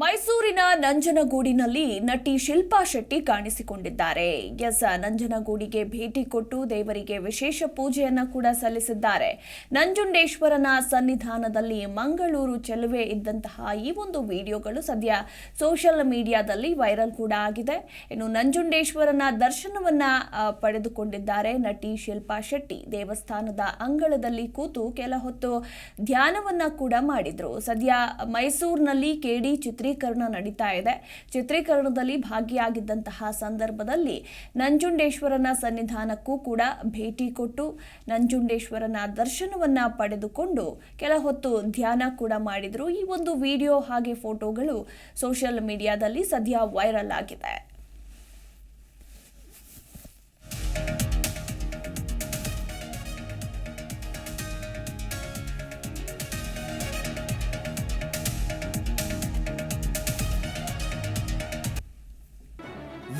ಮೈಸೂರಿನ ನಂಜನಗೂಡಿನಲ್ಲಿ ನಟಿ ಶಿಲ್ಪಾ ಶೆಟ್ಟಿ ಕಾಣಿಸಿಕೊಂಡಿದ್ದಾರೆ. ಎಸ್, ನಂಜನಗೂಡಿಗೆ ಭೇಟಿ ಕೊಟ್ಟು ದೇವರಿಗೆ ವಿಶೇಷ ಪೂಜೆಯನ್ನ ಕೂಡ ಸಲ್ಲಿಸಿದ್ದಾರೆ. ನಂಜುಂಡೇಶ್ವರನ ಸನ್ನಿಧಾನದಲ್ಲಿ ಮಂಗಳೂರು ಚೆಲುವೆ ಇದ್ದಂತಹ ಈ ಒಂದು ವಿಡಿಯೋಗಳು ಸದ್ಯ ಸೋಷಿಯಲ್ ಮೀಡಿಯಾದಲ್ಲಿ ವೈರಲ್ ಕೂಡ ಆಗಿದೆ. ಇನ್ನು ನಂಜುಂಡೇಶ್ವರನ ದರ್ಶನವನ್ನ ಪಡೆದುಕೊಂಡಿದ್ದಾರೆ ನಟಿ ಶಿಲ್ಪಾ ಶೆಟ್ಟಿ. ದೇವಸ್ಥಾನದ ಅಂಗಳದಲ್ಲಿ ಕೂತು ಕೆಲ ಹೊತ್ತು ಧ್ಯಾನವನ್ನ ಕೂಡ ಮಾಡಿದ್ರು. ಸದ್ಯ ಮೈಸೂರಿನಲ್ಲಿ ಕೆಡಿ ಚಿತ್ರೀಕರಣ ನಡೀತಾ ಇದೆ. ಚಿತ್ರೀಕರಣದಲ್ಲಿ ಭಾಗಿಯಾಗಿದ್ದಂತಹ ಸಂದರ್ಭದಲ್ಲಿ ನಂಜುಂಡೇಶ್ವರನ ಸನ್ನಿಧಾನಕ್ಕೂ ಕೂಡ ಭೇಟಿ ಕೊಟ್ಟು ನಂಜುಂಡೇಶ್ವರನ ದರ್ಶನವನ್ನ ಪಡೆದುಕೊಂಡು ಕೆಲ ಹೊತ್ತು ಧ್ಯಾನ ಕೂಡ ಮಾಡಿದ್ರು. ಈ ಒಂದು ವಿಡಿಯೋ ಹಾಗೆ ಫೋಟೋಗಳು ಸೋಷಿಯಲ್ ಮೀಡಿಯಾದಲ್ಲಿ ಸದ್ಯ ವೈರಲ್ ಆಗಿದೆ.